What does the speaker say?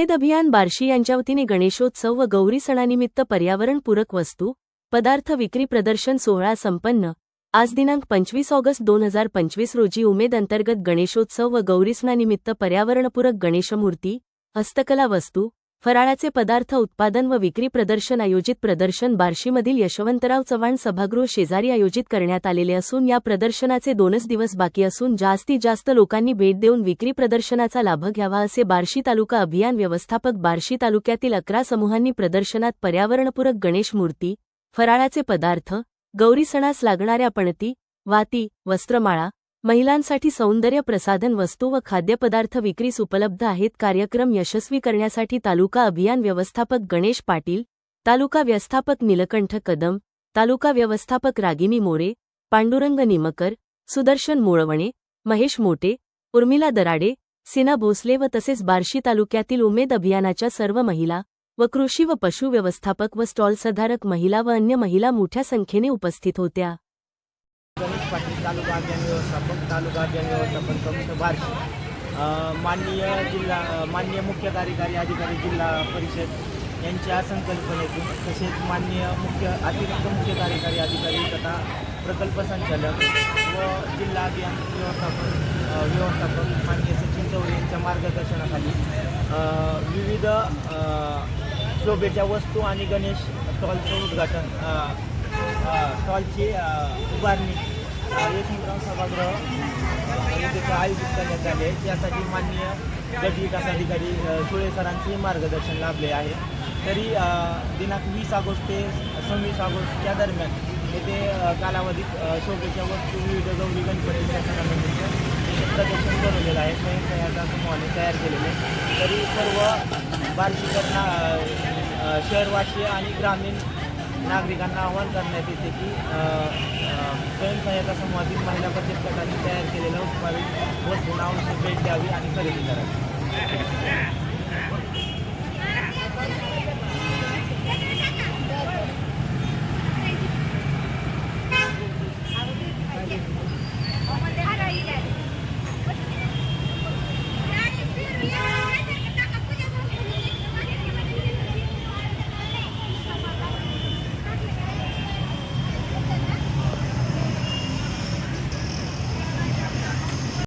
उमेद अभियान बार्शी यांच्या वतीने गणेशोत्सव व गौरी सणानिमित्त पर्यावरणपूरक वस्तू पदार्थ विक्री प्रदर्शन सोहळा संपन्न. आज दिनांक पंचवीस ऑगस्ट दोन हजार पंचवीस रोजी उमेद अंतर्गत गणेशोत्सव व गौरी सणानिमित्त पर्यावरणपूरक गणेशमूर्ती हस्तकला वस्तू फराळाचे पदार्थ उत्पादन व विक्री प्रदर्शन आयोजित प्रदर्शन बार्शीमधील यशवंतराव चव्हाण सभागृह शेजारी आयोजित करण्यात आलेले असून या प्रदर्शनाचे दोनच दिवस बाकी असून जास्तीत जास्त लोकांनी भेट देऊन विक्री प्रदर्शनाचा लाभ घ्यावा असे बार्शी तालुका अभियान व्यवस्थापक बार्शी तालुक्यातील अकरा समूहांनी प्रदर्शनात पर्यावरणपूरक गणेश मूर्ती फराळाचे पदार्थ गौरी सणास लागणाऱ्या पणती वाती वस्त्रमाळा महिलांसाठी सौंदर्य प्रसाधन वस्तू व खाद्यपदार्थ विक्रीस उपलब्ध आहेत. कार्यक्रम यशस्वी करण्यासाठी तालुका अभियान व्यवस्थापक गणेश पाटील तालुका व्यवस्थापक निलकंठ कदम तालुका व्यवस्थापक रागिनी मोरे पांडुरंग निमकर सुदर्शन मोळवणे महेश मोटे उर्मिला दराडे सिना भोसले व तसेच बार्शी तालुक्यातील उमेद अभियानाच्या सर्व महिला व कृषी व पशु व्यवस्थापक व स्टॉलसधारक महिला व अन्य महिला मोठ्या संख्येने उपस्थित होत्या. गणेश पाटील तालुका अभियान व्यवस्थापक तालुका अभियान व्यवस्थापन प्रमुख बार्शी. माननीय जिल्हा माननीय मुख्य कार्यकारी अधिकारी जिल्हा परिषद यांच्या संकल्पनेतून तसेच माननीय मुख्य अतिरिक्त मुख्य कार्यकारी अधिकारी तथा प्रकल्प संचालक व जिल्हा अभियान व्यवस्थापन व्यवस्थापक माननीय सचिन चौरे यांच्या मार्गदर्शनाखाली विविध शोभेच्या वस्तू आणि गणेश स्टॉलचं उद्घाटन स्टॉलची उभारणी अ, सभागृह अ, आयोजित करण्यात आले. त्यासाठी माननीय गट विकास अधिकारी सुळे सरांचे मार्गदर्शन लाभले आहे. तरी दिनांक वीस ऑगस्ट ते सव्वीस ऑगस्टच्या दरम्यान येथे कालावधीत शोभेच्या वस्तू विविध गौरी गणपती सणानिमित्त प्रदर्शन बनवलेलं आहे. स्वयंसहायता समूहाने तयार केलेले. आहे. तरी सर्व बार्शीकरणा शहरवासी आणि ग्रामीण नागरिकांना आवाहन करण्यात येते की अ, स्वयंसहायता समूहातील महिला बचत गटांनी तयार केलेल्या उत्पादित वस्तूंना आवश्यक भेट द्यावी आणि खरेदी करावी.